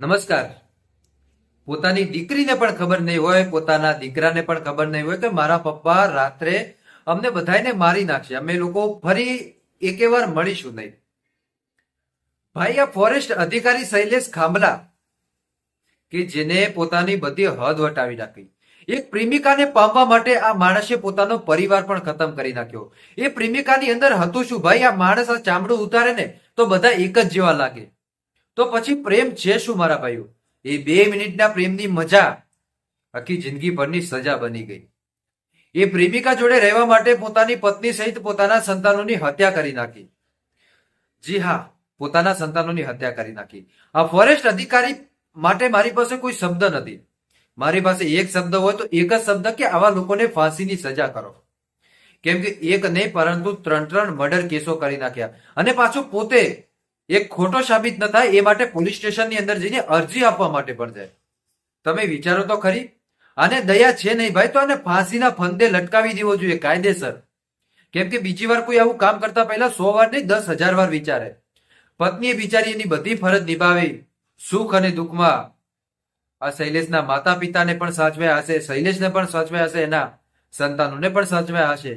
નમસ્કાર. પોતાની દીકરીને પણ ખબર નહીં હોય, પોતાના દીકરાને પણ ખબર નહીં હોય કે મારા પપ્પા રાત્રે અમને બધાને મારી નાખશે. અમે લોકો ફરી એકે વાર મળીશું નહીં. ભાઈ, આ ફોરેસ્ટ અધિકારી શૈલેષ ખાંભલા કે જેને પોતાની બધી હદ વટાવી નાખી. એક પ્રેમિકાને પામવા માટે આ માણસે પોતાનો પરિવાર પણ ખતમ કરી નાખ્યો. એ પ્રેમિકાની અંદર હતું શું? ભાઈ, આ માણસ આ ચામડું ઉતારે ને તો બધા એક જ જેવા લાગે. તો પછી પ્રેમ છે શું મારા ભાઈઓ? એ બે મિનિટના પ્રેમની મજા આખી જિંદગી ભરની સજા બની ગઈ. એ પ્રેમિકા જોડે રહેવા માટે પોતાની પત્ની સહિત પોતાના સંતાનોની હત્યા કરી નાખી. જી હા, પોતાના સંતાનોની હત્યા કરી નાખી. આ ફોરેસ્ટ અધિકારી માટે મારી પાસે કોઈ શબ્દ નથી. મારી પાસે એક શબ્દ હોય તો એક જ શબ્દ કે આવા લોકોને ફાંસીની સજા કરો. કેમ કે એક નહીં, પરંતુ ત્રણ ત્રણ મર્ડર કેસો કરી નાખ્યા. અને પાછું પોતે એક ખોટો સાબિત ન થાય, એ માટે પોલીસ સ્ટેશનની અંદર જઈને અરજી આપવા માટે પણ જાય. તમે વિચારો તો ખરી. આને દયા છે નહીં ભાઈ, તો આને ફાંસીના ફંદે લટકાવી દેવો જોઈએ, કાયદેસર. કેમ કે બીજી વાર કોઈ આવું કામ કરતા પહેલા સો વાર નહીં, દસ હજાર વાર વિચારે. પત્નીએ બિચારી એની બધી ફરજ નિભાવી, સુખ અને દુઃખમાં. આ શૈલેષના માતા પિતાને પણ સાચવ્યા હશે, શૈલેષને પણ સાચવ્યા હશે, એના સંતાનોને પણ સાચવ્યા હશે.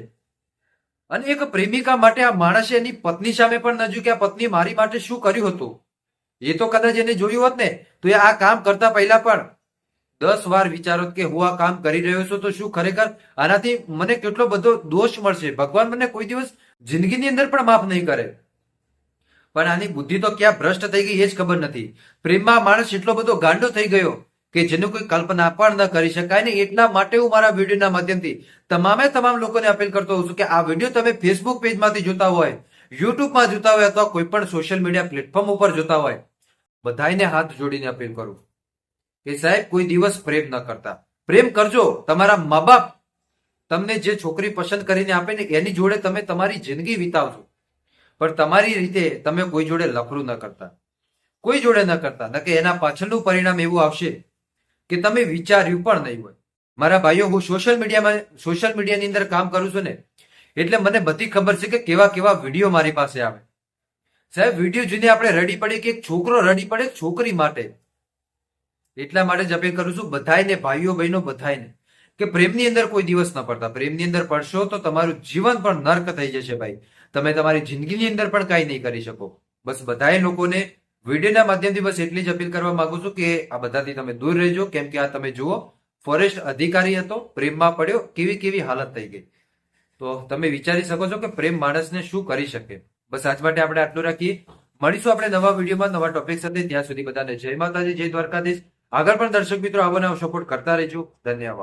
અને એક પ્રેમિકા માટે આ માણસે એની પત્ની સામે પણ ન જોયું કે આ પત્ની મારી માટે શું કર્યું હતું? એ તો કદાચ એને જોયું હોત ને, તો એ આ કામ કરતા પહેલા પણ દસ વાર વિચારો કે હું આ કામ કરી રહ્યો છું તો શું ખરેખર આનાથી મને કેટલો બધો દોષ મળશે? ભગવાન મને કોઈ દિવસ જિંદગીની અંદર પણ માફ નહીં કરે. પણ આની બુદ્ધિ તો ક્યાં ભ્રષ્ટ થઈ ગઈ એ જ ખબર નથી. પ્રેમમાં માણસ એટલો બધો ગાંડો થઈ ગયો કે જેનું કોઈ કલ્પના પણ ન કરી શકાય ને એટલા માટે હું મારા વિડીયોના માધ્યમથી તમામે તમામ લોકોને અપીલ કરતો હોઉં છું કે આ વીડિયો તમે ફેસબુક પેજમાંથી જોતા હોય યુટ્યુબમાં જોતા હોય અથવા કોઈ પણ સોશિયલ મીડિયા પ્લેટફોર્મ ઉપર જોતા હોય બધાને હાથ જોડીને અપીલ કરું કે સાહેબ, કોઈ દિવસ પ્રેમ ન કરતા. પ્રેમ કરજો. તમારા મા બાપ તમને જે છોકરી પસંદ કરીને આપે ને એની જોડે તમે તમારી જિંદગી વિતાવજો. પણ તમારી રીતે તમે કોઈ જોડે લફરું ન કરતા. કોઈ જોડે ન કરતા. ન કે એના પાછળનું પરિણામ એવું આવશે કે તમે વિચાર્યું પણ નહીં હોય. મારા ભાઈઓ, હું સોશિયલ મીડિયામાં સોશિયલ મીડિયાની અંદર કામ કરું છું ને, એટલે મને બધી ખબર છે કે કેવા કેવા વીડિયો મારી પાસે આવે. સાહેબ, વીડિયો જોઈને આપણે રડી પડે કે એક છોકરો રડી પડે છોકરી માટે? એટલા માટે જ અપીલ કરું છું, બધાયને, ભાઈઓ, બહેનો, બધાયને, કે પ્રેમની અંદર કોઈ દિવસ ન પડતા. પ્રેમની અંદર પડશો તો તમારું જીવન પણ નર્ક થઈ જશે ભાઈ. તમે તમારી જિંદગીની અંદર પણ કાંઈ નહીં કરી શકો. બસ બધાએ લોકોને વિડીયોના માધ્યમથી બસ એટલી જ અપીલ કરવા માંગુ છું કે આ બધાથી તમે દૂર રહેજો. કેમ કે આ તમે જુઓ, ફોરેસ્ટ અધિકારી હતો, પ્રેમમાં પડ્યો, કેવી કેવી હાલત થઈ ગઈ. તો તમે વિચારી શકો છો કે પ્રેમ માણસને શું કરી શકે. બસ આજ માટે આપણે આટલું રાખીએ. મળીશું આપણે નવા વિડીયોમાં, નવા ટોપિક સાથે. ત્યાં સુધી બધાને જય માતાજી, જય દ્વારકાધીશ. આગળ પણ દર્શક મિત્રો આવો સપોર્ટ કરતા રહેજો. ધન્યવાદ.